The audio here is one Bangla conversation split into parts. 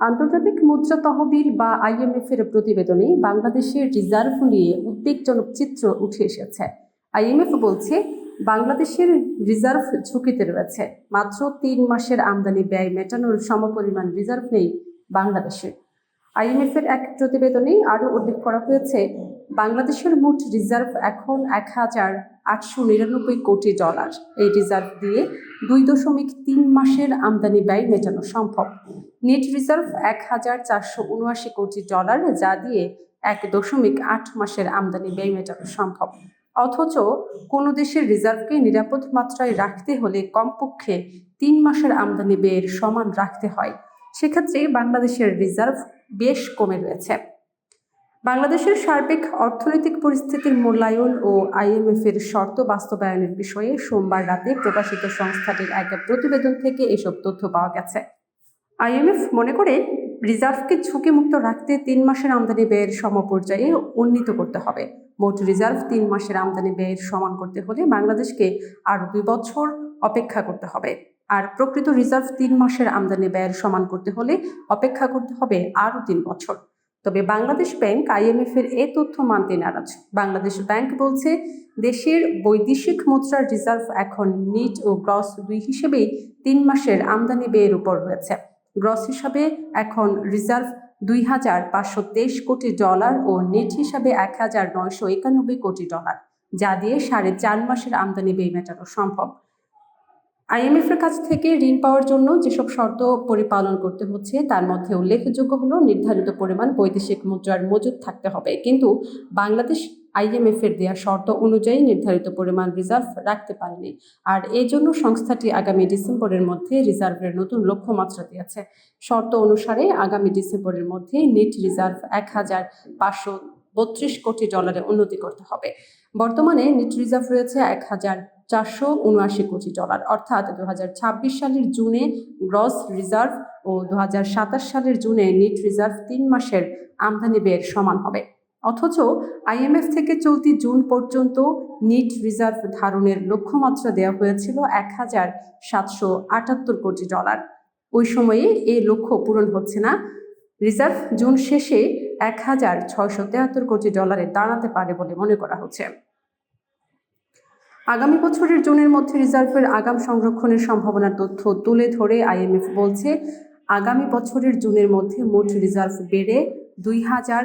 আন্তর্জাতিক মুদ্রা তহবিল বা আইএমএফ এর প্রতিবেদনে বাংলাদেশের রিজার্ভ নিয়ে উদ্বেগজনক চিত্র উঠে এসেছে। আইএমএফ বলছে, বাংলাদেশের রিজার্ভ ঝুঁকিতে রয়েছে। মাত্র তিন মাসের আমদানি ব্যয় মেটানোর সমপরিমাণ রিজার্ভ নেই বাংলাদেশের। আইএমএফ এর এক প্রতিবেদনে আরও উল্লেখ করা হয়েছে, বাংলাদেশের মোট রিজার্ভ এখন এক হাজার আটশো নিরানব্বই কোটি ডলার। এই রিজার্ভ দিয়ে দুই দশমিক তিন মাসের আমদানি ব্যয় মেটানো সম্ভব। নেট রিজার্ভ এক হাজার চারশো উনআশি কোটি ডলার, যা দিয়ে এক দশমিক আট মাসের আমদানি ব্যয় মেটানো সম্ভব। অথচ কোনো দেশের রিজার্ভকে নিরাপদ মাত্রায় রাখতে হলে কমপক্ষে তিন মাসের আমদানি ব্যয়ের সমান রাখতে হয়। সেক্ষেত্রে বাংলাদেশের রিজার্ভ বেশ কমে রয়েছে। বাংলাদেশের সার্বিক অর্থনৈতিক পরিস্থিতির মূল্যায়ন ও আইএমএফ এর শর্ত বাস্তবায়নের বিষয়ে সোমবার রাতে প্রকাশিত সংস্থাটির এক প্রতিবেদন থেকে এসব তথ্য পাওয়া গেছে। আইএমএফ মনে করে, রিজার্ভকে ঝুঁকিমুক্ত রাখতে তিন মাসের আমদানি ব্যয়ের সমপর্যায়ে উন্নীত করতে হবে। মোট রিজার্ভ তিন মাসের আমদানি ব্যয়ের সমান করতে হলে বাংলাদেশকে আরও দুই বছর অপেক্ষা করতে হবে। আর প্রকৃত রিজার্ভ তিন মাসের আমদানি ব্যয়ের সমান করতে হলে অপেক্ষা করতে হবে আরও তিন বছর। তবে বাংলাদেশ ব্যাংক আইএমএফ এর এ তথ্য মানতে নারাজ। বাংলাদেশ ব্যাংক বলছে, দেশের বৈদেশিক মুদ্রার রিজার্ভ এখন নিট ও গ্রস দুই হিসেবেই তিন মাসের আমদানি ব্যয়ের উপর রয়েছে। গ্রস হিসাবে এখন রিজার্ভ দুই হাজার পাঁচশো তেইশ কোটি ডলার ও নেট হিসাবে এক হাজার নয়শো একানব্বই কোটি ডলার, যা দিয়ে সাড়ে চার মাসের আমদানি ব্যয় মেটানো সম্ভব। আইএমএফ এর কাছ থেকে ঋণ পাওয়ার জন্য যেসব শর্ত পরিপালন করতে হচ্ছে, তার মধ্যে উল্লেখযোগ্য হলো নির্ধারিত পরিমাণ বৈদেশিক মুদ্রার মজুদ থাকতে হবে। কিন্তু বাংলাদেশ আইএমএফ এর দেওয়া শর্ত অনুযায়ী নির্ধারিত পরিমাণ রিজার্ভ রাখতে পারেনি। আর এই জন্য সংস্থাটি আগামী ডিসেম্বরের মধ্যে রিজার্ভের নতুন লক্ষ্যমাত্রা দিয়েছে শর্ত অনুসারে আগামী ডিসেম্বরের মধ্যে নেট রিজার্ভ এক হাজার পাঁচশো বত্রিশ কোটি ডলারে উন্নতি করতে হবে। বর্তমানে নেট রিজার্ভ রয়েছে এক হাজার চারশো উনআশি কোটি ডলার। অর্থাৎ দু হাজার ছাব্বিশ সালের জুনে গ্রস রিজার্ভ ও দু হাজার সাতাশ সালের জুনে নিট রিজার্ভ তিন মাসের আমদানি ব্যয়ের সমান হবে। অথচ আইএমএফ থেকে চলতি জুন পর্যন্ত নিট রিজার্ভ ধারণের লক্ষ্যমাত্রা দেওয়া হয়েছিল এক হাজার সাতশো আটাত্তর কোটি ডলার। ওই সময়ে এই লক্ষ্য পূরণ হচ্ছে না। রিজার্ভ জুন শেষে এক হাজার ছয়শো তেহাত্তর কোটি ডলারে দাঁড়াতে পারে বলে মনে করা হচ্ছে। আগামী বছরের জুনের মধ্যে রিজার্ভের আগাম সংরক্ষণের সম্ভাবনার তথ্য তুলে ধরে আইএমএফ বলছে, আগামী বছরের জুনের মধ্যে মোট রিজার্ভ বেড়ে দুই হাজার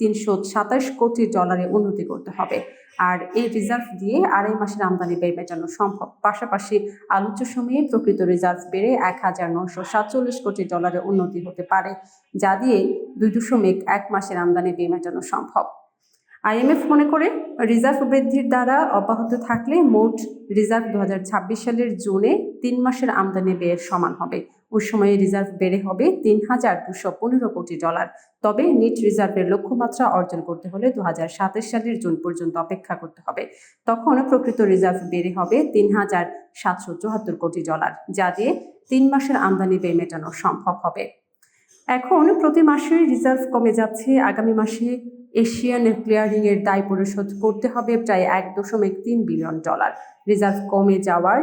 তিনশো সাতাশ কোটি ডলারে উন্নতি করতে হবে। আর এই রিজার্ভ দিয়ে আড়াই মাসের আমদানি ব্যয় মেটানো সম্ভব। পাশাপাশি আলোচ্য সময়ে প্রকৃত রিজার্ভ বেড়ে এক হাজার নশো সাতচল্লিশ কোটি ডলারে উন্নতি হতে পারে, যা দিয়ে দুই দশমিক এক মাসের আমদানি ব্যয় মেটানো সম্ভব। আইএমএফ মনে করে রিজার্ভ বৃদ্ধির দ্বারা অব্যাহত থাকলে মোট রিজার্ভ দু হাজার ছাব্বিশ সালের জুনে তিন মাসের আমদানি ব্যয়ের সমান হবে। ওই সময়ে রিজার্ভ বেড়ে হবে তিন হাজার দুশো পনেরো কোটি ডলার। তবে নিট রিজার্ভের লক্ষ্যমাত্রা অর্জন করতে হলে দু সালের জুন পর্যন্ত অপেক্ষা করতে হবে। তখন প্রকৃত রিজার্ভ বেড়ে হবে তিন হাজার সাতশো চুয়াত্তর কোটি ডলার, যা দিয়ে তিন মাসের আমদানি ব্যয় মেটানো সম্ভব হবে। এখন প্রতি মাসে রিজার্ভ কমে যাচ্ছে। আগামী মাসে এশিয়ান ক্লিয়ারিং এর দায় পরিশোধ করতে হবে প্রায় এক দশমিক তিন বিলিয়ন ডলার রিজার্ভ কমে যাওয়ার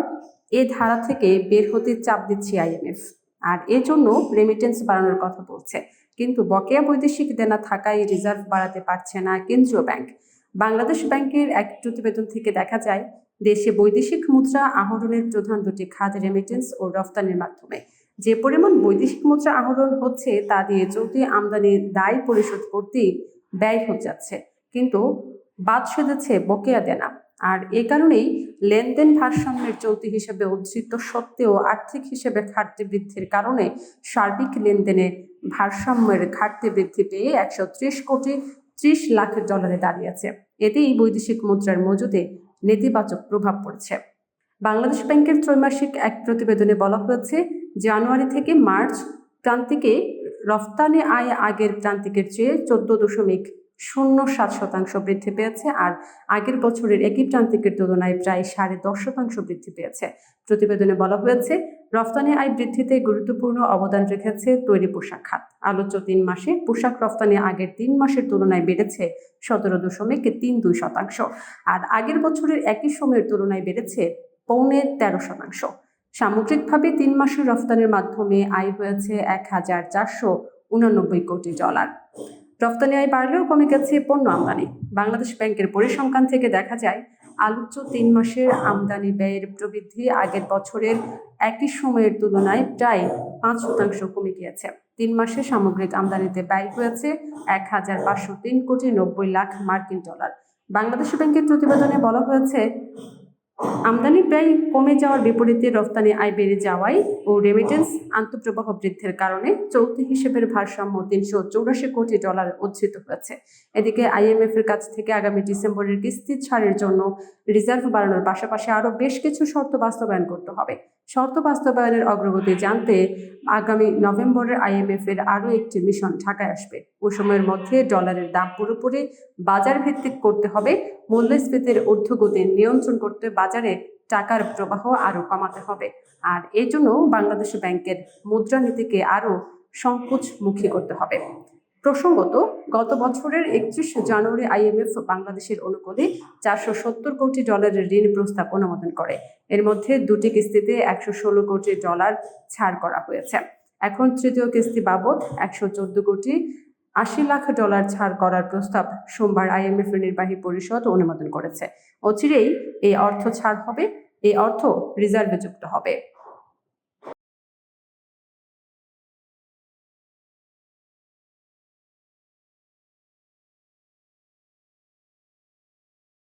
এ ধারা থেকে বের হতে চাপ দিচ্ছে আইএমএফ আর এজন্য রেমিটেন্স বাড়ানোর কথা বলছে। কিন্তু বকেয়া বৈদেশিক দেনা থাকায় রিজার্ভ বাড়াতে পারছে না কেন্দ্রীয় ব্যাংক। বাংলাদেশ ব্যাংকের এক প্রতিবেদন থেকে দেখা যায়, দেশে বৈদেশিক মুদ্রা আহরণের প্রধান দুটি খাত রেমিটেন্স ও রফতানির মাধ্যমে। যে পরিমাণ বৈদেশিক মুদ্রা আহরণ হচ্ছে তা দিয়ে চলতি আমদানির দায় পরিশোধ করতেই ব্যয় হয়ে যাচ্ছে। কিন্তু বাদ সেধেছে বকেয়া দেনা। আর এ কারণেই লেনদেন ভারসাম্যের চলতি হিসেবে উদ্ধৃত সত্ত্বেও আর্থিক হিসেবে ঘাটতি বৃদ্ধির কারণে সার্বিক লেনদেনে ভারসাম্যের ঘাটতি বৃদ্ধি পেয়ে একশো ত্রিশ কোটি ত্রিশ লাখ ডলারে দাঁড়িয়েছে এতেই বৈদেশিক মুদ্রার মজুদে নেতিবাচক প্রভাব পড়ছে। বাংলাদেশ ব্যাংকের ত্রৈমাসিক এক প্রতিবেদনে বলা হয়েছে, জানুয়ারি থেকে মার্চ প্রান্তিকে রফতানি আয় আগের প্রান্তিকের চেয়ে চোদ্দ দশমিক শূন্য সাত শতাংশ বৃদ্ধি পেয়েছে আর আগের বছরের একই প্রান্তিকের তুলনায় প্রায় সাড়ে দশ শতাংশ বৃদ্ধি পেয়েছে। প্রতিবেদনে বলা হয়েছে, রফতানি আয় বৃদ্ধিতে গুরুত্বপূর্ণ অবদান রেখেছে তৈরি পোশাক খাত। আলোচ্য তিন মাসে পোশাক রফতানি আগের তিন মাসের তুলনায় বেড়েছে সতেরো দশমিক তিন দুই শতাংশ, আর আগের বছরের একই সময়ের তুলনায় বেড়েছে পৌনে তেরো শতাংশ। সামগ্রিকভাবে তিন মাসের রফতানির মাধ্যমে আয় হয়েছে এক হাজার চারশো উনানব্বই কোটি ডলার। রফতানি আয় বাড়লেও কমে গেছে পণ্য আমদানি। বাংলাদেশ ব্যাংকের পরিসংখ্যান থেকে দেখা যায়, আলোচ্য তিন মাসের আমদানি ব্যয়ের প্রবৃদ্ধি আগের বছরের একই সময়ের তুলনায় প্রায় পাঁচ শতাংশ কমে গিয়েছে। তিন মাসে সামগ্রিক আমদানিতে ব্যয় হয়েছে এক হাজার পাঁচশো তিন কোটি নব্বই লাখ মার্কিন ডলার। বাংলাদেশ ব্যাংকের প্রতিবেদনে বলা হয়েছে আমদানি ব্যয় কমে যাওয়ার বিপরীতে রফতানি আয় বেড়ে যাওয়ায় ও রেমিটেন্স আন্তঃপ্রবাহ বৃদ্ধির কারণে চলতি হিসেবের ভারসাম্য তিনশো চৌরাশি কোটি ডলার উদ্ধৃত হয়েছে। এদিকে আইএমএফ এর কাছ থেকে আগামী ডিসেম্বরের কিস্তি ছাড়ের জন্য রিজার্ভ বাড়ানোর পাশাপাশি আরও বেশ কিছু শর্ত বাস্তবায়ন করতে হবে। শর্ত বাস্তবায়নের অগ্রগতি জানতে আগামী নভেম্বরে আইএমএফ এর আরও একটি মিশন ঢাকায় আসবে। ওই সময়ের মধ্যে ডলারের দাম পুরোপুরি বাজার ভিত্তিক করতে হবে। মূল্যস্ফীতির ঊর্ধ্বগতি নিয়ন্ত্রণ করতে বাজারে টাকার প্রবাহ আরও কমাতে হবে। আর এই জন্য বাংলাদেশ ব্যাংকের মুদ্রানীতিকে আরও সংকোচমুখী করতে হবে। প্রসঙ্গত, গত বছরের একত্রিশ জানুয়ারি আইএমএফ বাংলাদেশের অনুকূলে চারশো সত্তর কোটি ডলারের ঋণ প্রস্তাব অনুমোদন করে। এর মধ্যে দুটি কিস্তিতে একশো ষোলো কোটি ডলার ছাড় করা হয়েছে। এখন তৃতীয় কিস্তি বাবদ একশো চোদ্দ কোটি আশি লাখ ডলার ছাড় করার প্রস্তাব সোমবার আইএমএফ নির্বাহী পরিষদ অনুমোদন করেছে। অচিরেই এই অর্থ ছাড় হবে, এই অর্থ রিজার্ভে যুক্ত হবে।